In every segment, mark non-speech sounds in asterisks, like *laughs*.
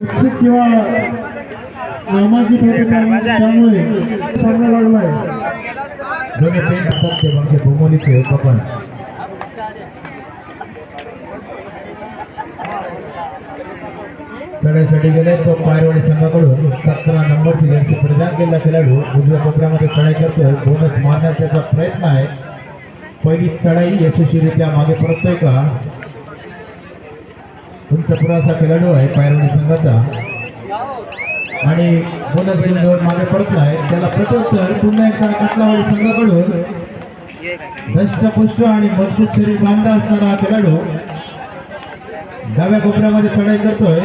किंवा नामांकित होते त्यामुळे लागलाय. दोन्ही असतात ते म्हणजे भूमोलीचे चढाईसाठी गेले तो पायरवाडी संघाकडून सतरा नंबरची जर्सी प्रदान केलेला खेळाडू उजव्या कोपऱ्यामध्ये चढाई करतोय. बोनस मारण्याचा त्याचा प्रयत्न आहे पहिली चढाई यशस्वीरित्या मागे परततोय का? उंच असा खेळाडू आहे पायरवाडी संघाचा. आणि बोनस घेऊन घेऊन मागे परतलाय त्याला प्रत्युत्तर पुन्हा एकदा कटलावाडी संघाकडून दष्टपुष्ट आणि मजबूत शरीर बांधा असणारा हा खेळाडू डाव्या कोपऱ्यामध्ये चढाई करतोय.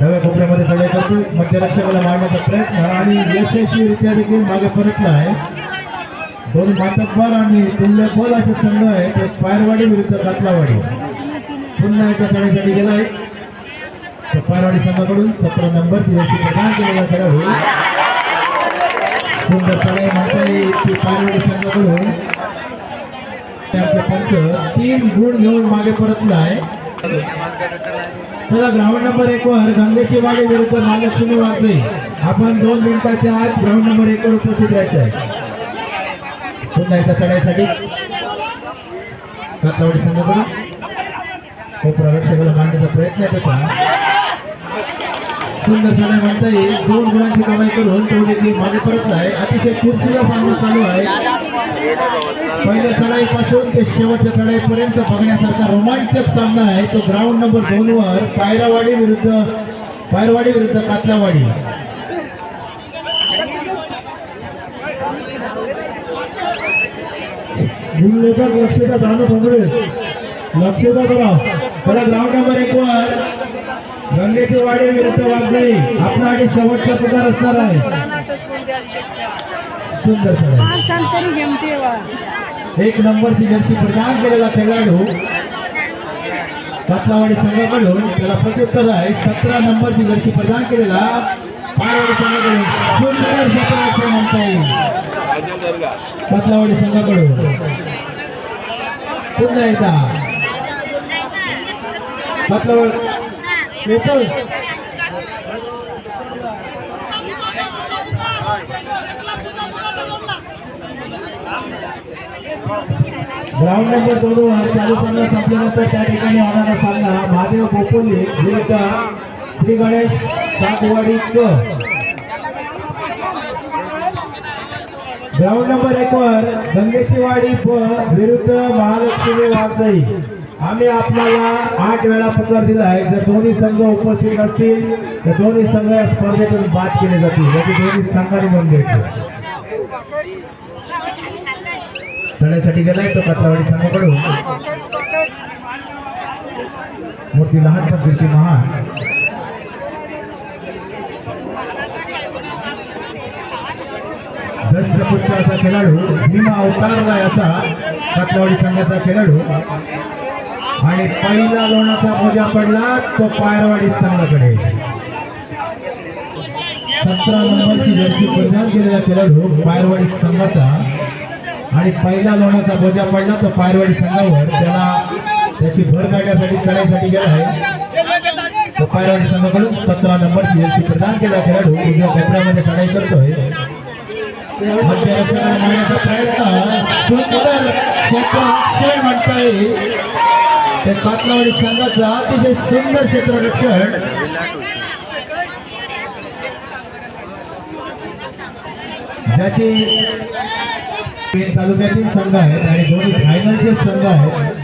डाव्या कोपऱ्यामध्ये चढाई करतोय. मध्यरक्षकाला मारण्याचा प्रयत्न आणि यशस्वीरित्या देखील मागे परतला आहे दोन मातब्बर आणि तुल्यबोल असे संघ आहे एक पायरवाडी विरुद्ध कातलावाडी. पुन्हा एका चढाईसाठी गेलाय. तर पायरवाडी संघाकडून सतरा नंबरची जर्सी प्रदान केलेला खेळाडू सुंदर चढाई म्हणता येईल पायरवाडी संघाकडून. त्याचे पंच. तीन गुण घेऊन मागे परतलाय. चला ग्राउंड नंबर एक वर गंगेची वाडी विरुद्ध महालक्ष्मी वाजले आपण दोन मिनिटाच्या आत ग्राउंड नंबर एक वर उपस्थित राहायचं आहे पुन्हा एकदा चढाईसाठी कातवाडी संघाकडून कोपरा रक्षकाला मांडण्याचा प्रयत्न आहे त्याचा. सुंदर चढाई म्हणता येईल. दोन गुणांची कमाई करून तो देखील मागे आहे. अतिशय खुर्चीला सामना चालू आहे. पहिल्या चढाईपासून ते शेवटच्या चढाईपर्यंत बघण्यासारखा रोमांचक सामना आहे. तो ग्राउंड नंबर दोन वर पायरावाडी विरुद्ध पायरवाडी विरुद्ध कातलावाडी. गुणलेखक लक्षदा दानू भोंगळे लक्षदा करा चला ग्राउंड नंबर एक वर. गंगेची वाडी विरुद्ध वागदे आपला आणि शेवटचा पुकार असणार आहे. सुंदर एक नंबरची जर्सी प्रदान केलेला खेळाडू. कातलावाडी संघाकडून त्याला प्रत्युत्तर आहे. सतरा नंबरची जर्सी प्रदान केलेला पायवाडी संघाकडून. सुंदर सतरा म्हणता येईल कातलावाडी संघाकडून. पुन्हा एकदा कातलावाडी येतोय ग्राउंड नंबर दोन वर चालू सामना संपल्यानंतर त्या ठिकाणी होणारा सामना। महादेव गोपोली विरुद्ध श्री गणेश सातवाडी क। ग्राउंड नंबर एक वर गंगेची वाडी विरुद्ध महालक्ष्मी वाजई आम्ही आपल्याला आठ वेळा पत्र दिला आहे. जर दोन्ही संघ उपस्थित असतील तर दोन्ही संघ या स्पर्धेतून बाद केले जातील. याची दोन्ही संघाने नोंद घ्यायची चढाईसाठी गेलाय तो कातलावाडी संघाकडून. मूर्ती लहान पण महान. दशपुष्ट असा खेळाडू भीमा अवतारला याचा कातलावाडी संघाचा खेळाडू. आणि पहिला लोणाचा मोजा पडला तो पायरवाडी संघाकडे सतरा नंबरची जर्सी प्रदान केलेला खेळाडू पायरवाडी संघाचा आणि पहिला लोणाचा बोजा पडला तो पायरवाडी संघावर. त्याला त्याची भर काढण्यासाठी चढाईसाठी गेला आहे. तो पायरवाडी संघाकडून सतरा नंबरची जर्सी प्रदान केलेला खेळाडू उद्या कोपऱ्यामध्ये चढाई करतोय. प्रयत्न सुंदर क्षेत्ररक्षण म्हणता येईल ते कातलावाडी संघाचं अतिशय सुंदर क्षेत्ररक्षण ज्याची तालुक्यातील संघ आहेत आणि दोन्ही फायनलचे संघ आहेत.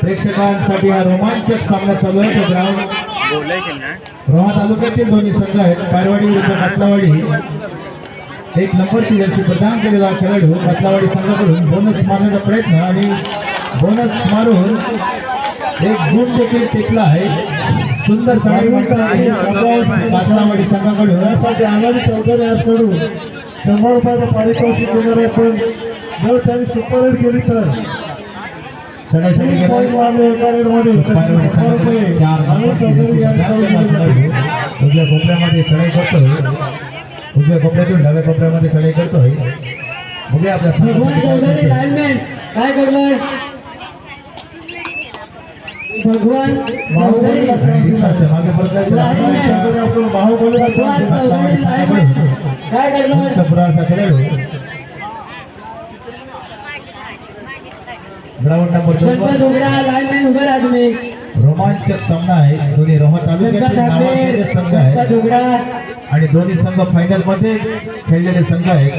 प्रेक्षकांसाठी हा रोमांचक सामना चालू आहे. ग्राउंड रोहा तालुक्यातील दोन्ही संघ आहेत. पारवाडी विरुद्ध कातलावाडी एक नंबरची जर्सी प्रदान केलेला खेळाडू कातलावाडी संघाकडून बोनस मारण्याचा प्रयत्न आणि बोनस मारून एक गुण देखील टेकला आहे. सुंदर कातलावाडी संघाकडून. यासाठी आगामी चौदा याकडून शंभर रुपयाचं पारितोषिक देणार आहे पण जर त्यांनी सुपर केली तर. चढाईसाठी तीन गेला. पॉईंट मारले एका रेडमध्ये पायरवाडी शंभर रुपये संघाकडून चार आणि चौधरी या नंबरची उजव्या कोपऱ्यामध्ये चढाई करतोय उजव्या कोपऱ्यातून डाव्या कोपऱ्यामध्ये चढाई करतोय बघूया आपल्या काय करणार भगवान चौधरी लाईव्ह काय करणार ग्राउंड नंबर दोन उभे राहा तुम्ही रोमांचक सामना आहे. दोन्ही रोहा ठाकरे नावाजलेले संघ आहेत उघडा. आणि दोन्ही संघ फायनलमध्ये खेळलेले संघ आहेत.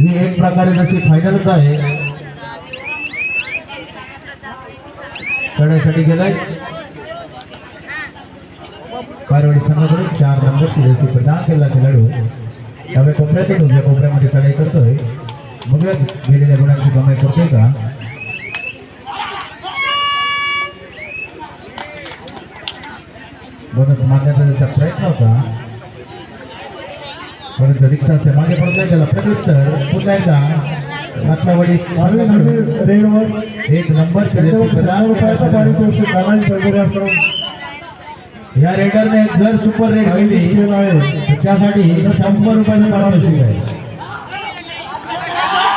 ही एक प्रकारे जशी फायनलच आहे. करण्यासाठी गेलाय. कारवाडी संघाकडून चार नंबरची जशी प्रदान केला खेळाडू. त्यामुळे कोपऱ्यातून कोपऱ्यामध्ये चढाई करतोय. बघूया गेलेल्या गुणांची कमाई करतोय का? बोनस मागण्याचा त्याचा प्रयत्न होता. परंतु रिक्षाचे मागे पडतोय त्याला प्रत्युत्तर पुन्हा एकदा रत्नावडी रेडवर एक नंबर रुपयाचा पारितोषिक असकडून या रेडरने जर सुपर रेड केली आहे त्यासाठी शंभर रुपयाचं पारितोषिक आहे.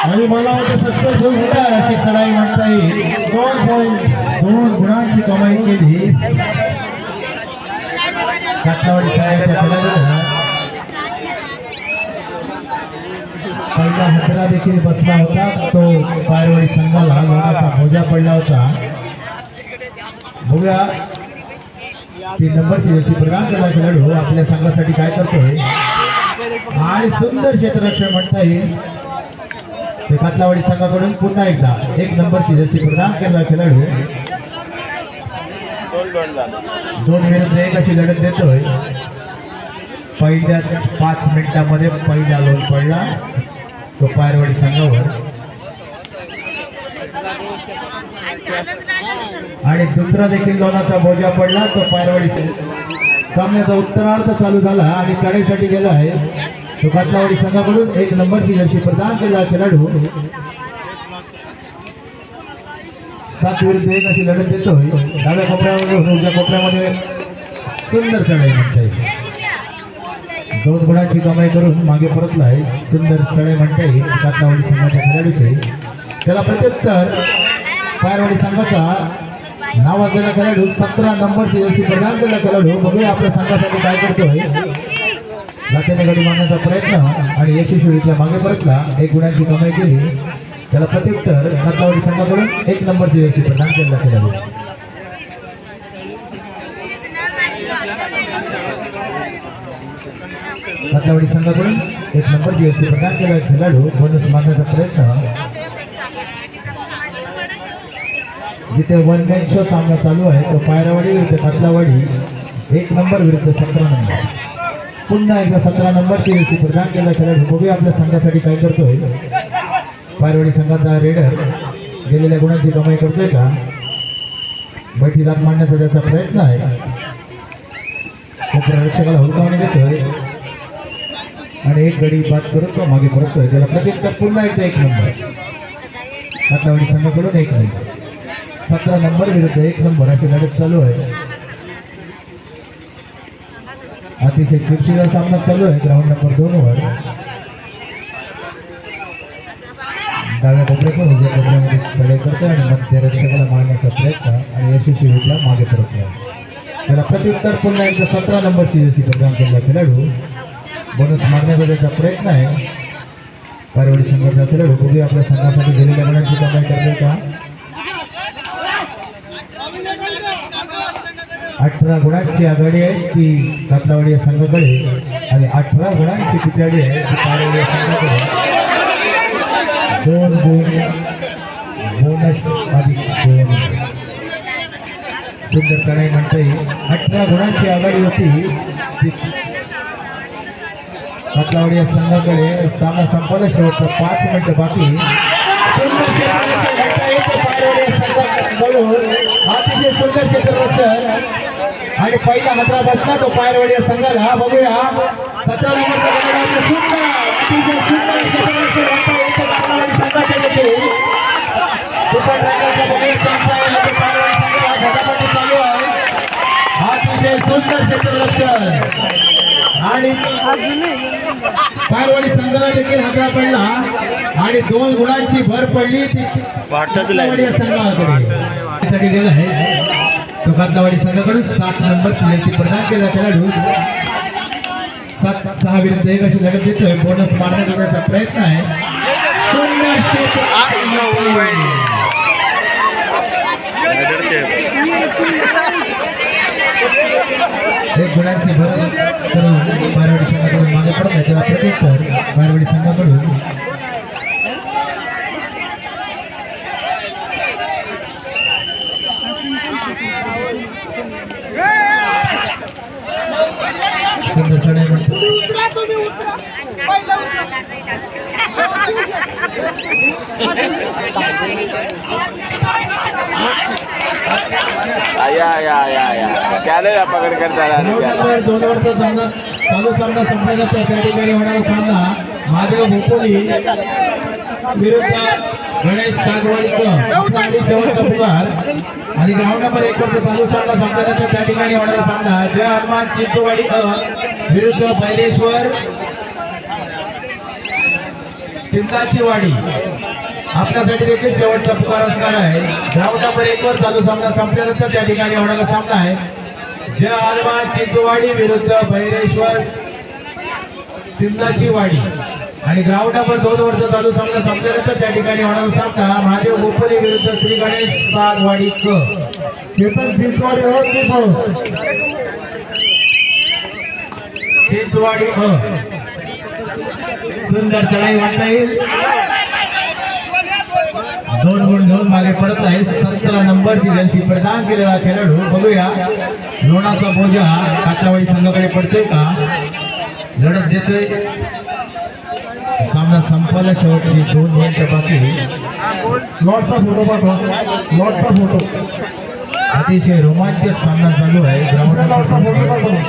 आणि मला वाटतं सक्सेस मोठा अशी चढाई म्हणता येईल. दोन पॉईंट दोन गुणांची कमाई केली. रत्नावडी साहेबच्या पहिला हत्रा देखील बसला होता. तो पायवाडी संघाला लोणाचा भोजा पडला होता. बघूया. ती नंबरची जशी प्रदान केला खेळाडू हो, आपल्या संघासाठी काय करतोय? आणि सुंदर क्षेत्ररक्षण म्हणता येईल. ते कातलावाडी संघाकडून पुन्हा एकदा एक नंबरची जशी प्रदान केला खेळाडू दोन विरुद्ध एक अशी लढत देतोय. पहिल्या पाच मिनिटामध्ये पहिला लोन पडला. तो पायरवाडी संघावर. आणि दुसरा देखील लोनाचा बोजा पडला. तो पायरवाडी सामन्याचा उत्तरार्थ चालू झाला आणि कडेसाठी गेला आहे. तो कातलावाडी संघाकडून एक नंबरची लशी प्रदान केला. खेळाडू सात विरुद्ध एक अशी लढत देतो डाव्या कोपऱ्यामध्ये उजव्या कोपऱ्यामध्ये सुंदर चढाई म्हणता येईल दोन गुणाची कमाई करून मागे परतला आहे सुंदर चढाई म्हणता येईल कातलावाडी संघाच्या खेळाडूचे. त्याला प्रत्युत्तर पायरवाडी संघाचा नावाजलेला खेळाडू सतरा नंबरची जशी प्रदान केला खेळाडू. बघूया आपल्या संघासाठी काय करतोय. लाटेने गाडी मारण्याचा प्रयत्न आणि यशस्वी मागे परतला. एक गुणांची कमाई केली. त्याला प्रत्युत्तर कातलावाडी संघाकडून एक नंबरची व्यक्ती प्रदान केला खेळाडू कातलावाडी संघाकडून एक नंबरची जशी प्रदान केला खेळाडू बोनस मारण्याचा प्रयत्न जिथे वन मॅन शो सामना चालू आहे तो पायरावाडी विरुद्ध कातलावाडी एक नंबर विरुद्ध सतरा नंबर पुन्हा एकदा सतरा नंबरची व्यक्ती प्रदान केला खेळाडू बघूया आपल्या संघासाठी काय करतोय. पायरवाडी संघाचा रेडर गेलेल्या गुणांची कमाई करतोय का? बैठी दात मांडण्याचा त्याचा प्रयत्न आहे. त्याच्या रक्षकाला हुलकावणी देतोय. आणि एक गडी बाद करून तो मागे परतोय त्याला प्रत्येक पुन्हा एकदा एक नंबर. कातलावाडी संघाकडून एक नंबर. सतरा नंबर विरुद्ध एक नंबर अशी लढत चालू आहे. अतिशय चिरशीला सामना चालू आहे. ग्राउंड नंबर दोन वर डाव्या कोपऱ्यातून उजव्या कोपऱ्यामध्ये चढाई करतो आणि मध्य रक्षकाला मारण्याचा प्रयत्न आणि यशस्वीरित्या मागे परतला त्याला प्रत्युत्तर पुन्हा एकदा सतरा नंबरची जशी प्रदान केला खेळाडू. बोनस मारण्याचा त्याचा प्रयत्न आहे. पारवडी संघाचा खेळाडू. पूर्वी आपल्या संघासाठी गेलेल्या गणांची कमाई करते का? अठरा गुणांची आघाडी आहे ती कातलावाडी या संघाकडे. आणि अठरा गुणांची पिछाडी आहे ती पारवडी संघाकडे. दोन गुण बोनस अधिक दोन सुंदर कणाई म्हणता येईल अठरा गुणांची आघाडी होती ती या संघाकडे सामना संपवला शेवटचा पाच मिनिटं बाकी अतिशय सुंदर क्षेत्ररक्षण आणि पहिला हातरा बसला तो पायरवाडी संघाला बघूया सतरा नंबरचा आणि पारवाडी संघाला देखील हातळा पडला. आणि दोन गुणांची भर पडली. संघाकडे गेला आहे. तो कातलावाडी संघाकडून सात नंबर खेळाची प्रदान केला खेळाडू सात सहा विरुद्ध एक अशी लढत देतोय. बोनस मारण्या करण्याचा प्रयत्न आहे सुंदर शेत. एक गुणांची भर करून बारवाडी संघाकडून मागे पडत आहे. त्याला प्रत्युत्तर बारवाडी संघाकडून. सुंदर चढाई म्हणतो *laughs* *laughs* या या या या त्याला पकड करता दोन वरचा सामना चालू सामना जातो त्या ठिकाणी होणारा सामना महादेव भोपोली विरुद्ध गणेश सागवाडीकर. आणि शेवटचा पुकार आणि ग्राउंड नंबर एक वरचा चालू सामना संपला जातो त्या ठिकाणी होणारा सामना जय हनुमान चिंचवाडी विरुद्ध बैरेश्वर सिंधाची वाडी. आपल्यासाठी देखील शेवटचा पुकार असणार आहे. धावटावर एकवर एक चालू सामना संपल्यानंतर त्या ठिकाणी होणारा सामना आहे. जय आलमा चिंचवाडी विरुद्ध भैरेश्वर सिंधाची वाडी. आणि ग्राउंडावर दोन वर्ष चालू सामना संपल्यानंतर त्या ठिकाणी होणारा सामना महादेव गोपले विरुद्ध श्री गणेश सागवाडी क. केतन चिंचवाडी हो हो चिंचवाडी सुंदर चढाई वाटता येईल. दोन गुण घेऊन मागे पडत आहे सतरा नंबरची जर्सी प्रदान केलेला खेळाडू बघूया. लोणाचा बोजा काटावाडी संघाकडे पडतोय का? लढत देतोय. सामना संपवला शेवटची दोन मिनिटं बाकी लॉटचा फोटो पाठवा. लॉटचा फोटो अतिशय रोमांचक सामना चालू आहे. फोटो ग्राउंड पाठवा.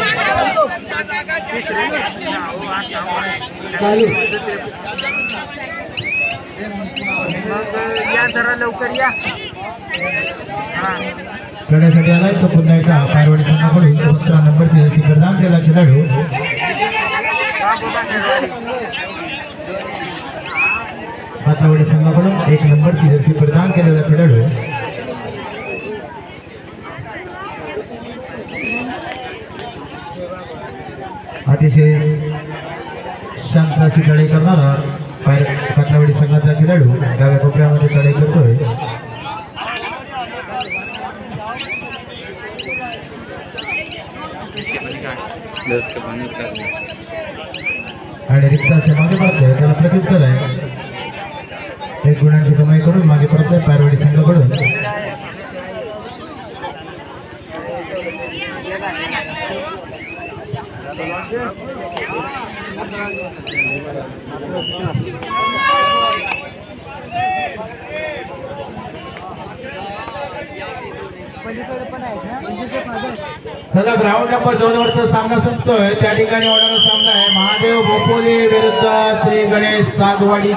चालू या जरा लवकर या. चढ्यासाठी आलाय तो पुन्हा एकदा. पायवाडी संघाकडून सतरा नंबरची जशी प्रदान केला खेळाडू हातावडी संघाकडून एक नंबरची जशी प्रदान केलेला खेळाडू अतिशय शांत अशी चढाई करणारा पाय कातलावाडी संघाचा खेळाडू डाव्या कोपऱ्यामध्ये चढाई करतोय. आणि रिक्ताच्या मागे पडतोय त्याला प्रत्युत्तर आहे एक गुणांची कमाई करून मागे पडतोय पायवाडी संघाकडून. चला ग्राउंड नंबर दोन वरचा सामना संपतोय. त्या ठिकाणी होणारा सामना आहे महादेव भोपोली विरुद्ध श्री गणेश सागवाडी